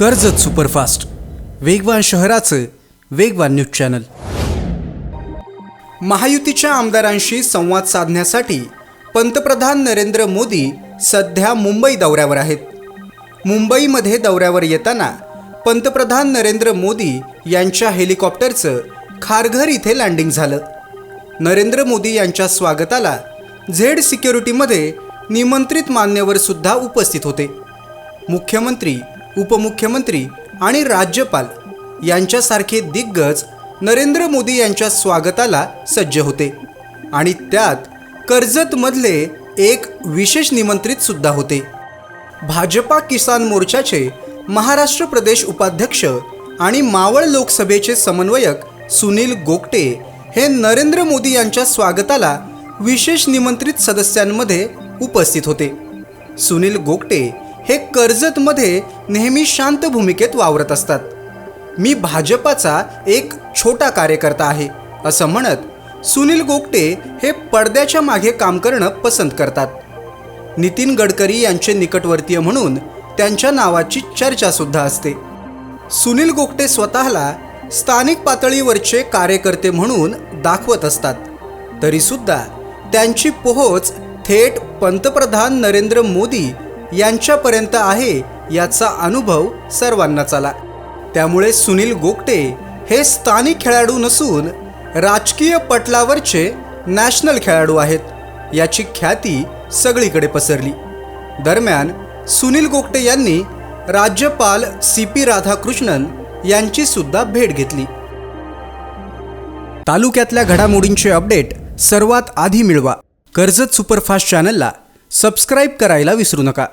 Karjat superfast. वेगवान शहराचं वेगवान न्यूज चॅनल. महायुतीच्या आमदारांशी संवाद साधण्यासाठी पंतप्रधान नरेंद्र मोदी सध्या मुंबई दौऱ्यावर आहेत. मुंबईमध्ये दौऱ्यावर येताना पंतप्रधान नरेंद्र मोदी यांच्या हेलिकॉप्टरचं खारघर इथे लँडिंग झालं. नरेंद्र मोदी यांच्या स्वागताला झेड सिक्युरिटीमध्ये निमंत्रित मान्यवर सुद्धा उपस्थित होते. मुख्यमंत्री उपमुख्यमंत्री आणि राज्यपाल यांच्यासारखे दिग्गज नरेंद्र मोदी यांच्या स्वागताला सज्ज होते. आणि त्यात कर्जतमधले एक विशेष निमंत्रित सुद्धा होते. भाजपा किसान मोर्चाचे महाराष्ट्र प्रदेश उपाध्यक्ष आणि मावळ लोकसभेचे समन्वयक सुनील गोगटे हे नरेंद्र मोदी यांच्या स्वागताला विशेष निमंत्रित सदस्यांमध्ये उपस्थित होते. सुनील गोगटे हे कर्जतमध्ये नेहमी शांत भूमिकेत वावरत असतात. मी भाजपाचा एक छोटा कार्यकर्ता आहे असं म्हणत सुनील गोगटे हे पडद्याच्या मागे काम करणं पसंत करतात. नितीन गडकरी यांचे निकटवर्तीय म्हणून त्यांच्या नावाची चर्चासुद्धा असते. सुनील गोगटे स्वतःला स्थानिक पातळीवरचे कार्यकर्ते म्हणून दाखवत असतात. तरीसुद्धा त्यांची पोहोच थेट पंतप्रधान नरेंद्र मोदी यांच्यापर्यंत आहे याचा अनुभव सर्वांनाच आला त्यामुळे सुनील गोगटे हे स्थानिक खेळाडू नसून राजकीय पटलावरचे नॅशनल खेळाडू आहेत. याची ख्याती सगळीकडे पसरली. दरम्यान सुनील गोगटे यांनी राज्यपाल सी पी राधाकृष्णन यांची सुद्धा भेट घेतली. तालुक्यातल्या घडामोडींचे अपडेट सर्वात आधी मिळवा. कर्जत सुपरफास्ट चॅनलला सबस्क्राईब करायला विसरू नका.